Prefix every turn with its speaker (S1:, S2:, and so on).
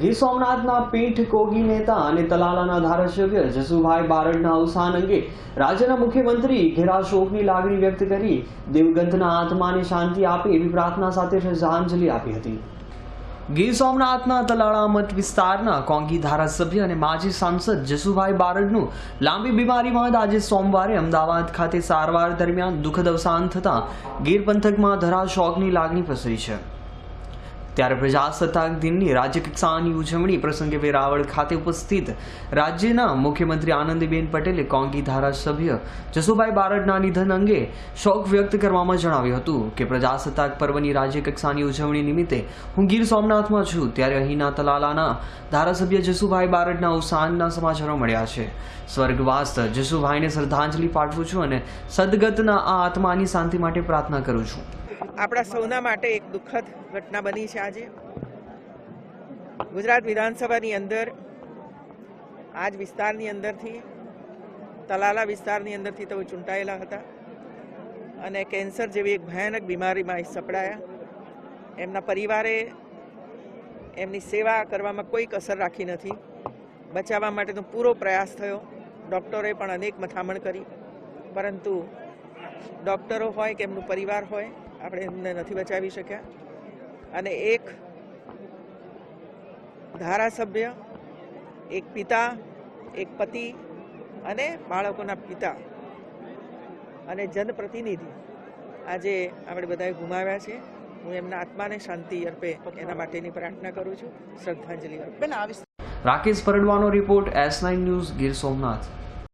S1: ગીર સોમનાથના પીઠ કોગી નેતા અને તલાલાના ધારાસભ્ય જસુભાઈ બારડના અવસાન અંગે રાજ્યના મુખ્યમંત્રી ઘેરા શોકની લાગણી વ્યક્ત કરી દિવગંતના આત્માને શાંતિ આપે એવી પ્રાર્થના સાથે શ્રદ્ધાંજલિ આપી હતી. ગીર સોમનાથના તલાળા મત વિસ્તારના કોંગી ધારાસભ્ય અને માજી સાંસદ જસુભાઈ બારડનું લાંબી બીમારી બાદ આજે સોમવારે અમદાવાદ ખાતે સારવાર દરમિયાન દુઃખદ અવસાન થતાં ગીર પંથકમાં ધરા શોકની લાગણી પ્રસરી છે. ત્યારે પ્રજાસત્તાક દિનની રાજ્ય કક્ષાની ઉજવણી પ્રસંગે વેરાવળ ખાતે ઉપસ્થિત રાજ્યના મુખ્યમંત્રી આનંદીબેન પટેલે કોંગી ધારાસભ્ય જસુભાઈ બારડના નિધન અંગે શોક વ્યક્ત કરવામાં જણાવ્યું હતું કે પ્રજાસત્તાક પર્વની રાજ્ય કક્ષાની ઉજવણી નિમિત્તે હું ગીર સોમનાથમાં છું, ત્યારે અહીંના તલાલાના ધારાસભ્ય જસુભાઈ બારડના અવસાનના સમાચારો મળ્યા છે. સ્વર્ગવાસ જસુભાઈને શ્રદ્ધાંજલિ પાઠવું છું અને સદગતના આ આત્માની શાંતિ માટે પ્રાર્થના કરું છું.
S2: આપણા સૌના માટે એક દુઃખદ ઘટના બની છે આજે. ગુજરાત વિધાનસભાની અંદર, આજ વિસ્તારની અંદરથી, તલાલા વિસ્તારની અંદરથી તેઓ ચૂંટાયેલા હતા અને કેન્સર જેવી એક ભયાનક બીમારીમાં એ સપડાયા. એમના પરિવારે એમની સેવા કરવામાં કોઈ કસર રાખી નથી. બચાવવા માટેનો પૂરો પ્રયાસ થયો. ડૉક્ટરોએ પણ અનેક મથામણ કરી. પરંતુ ડૉક્ટરો હોય કે એમનું પરિવાર હોય આપણે એમને નથી બચાવી શક્યા. અને એક ધારાસભ્ય, એક પિતા, એક પતિ અને બાળકોના પિતા અને જનપ્રતિનિધિ આજે આપણે બધાએ ગુમાવ્યા છે. હું એમના આત્માને શાંતિ અર્પે એના માટેની પ્રાર્થના કરું છું. શ્રદ્ધાંજલિ અર્પે
S1: Rakesh પરડવાનો report S nine news Gir Somnath.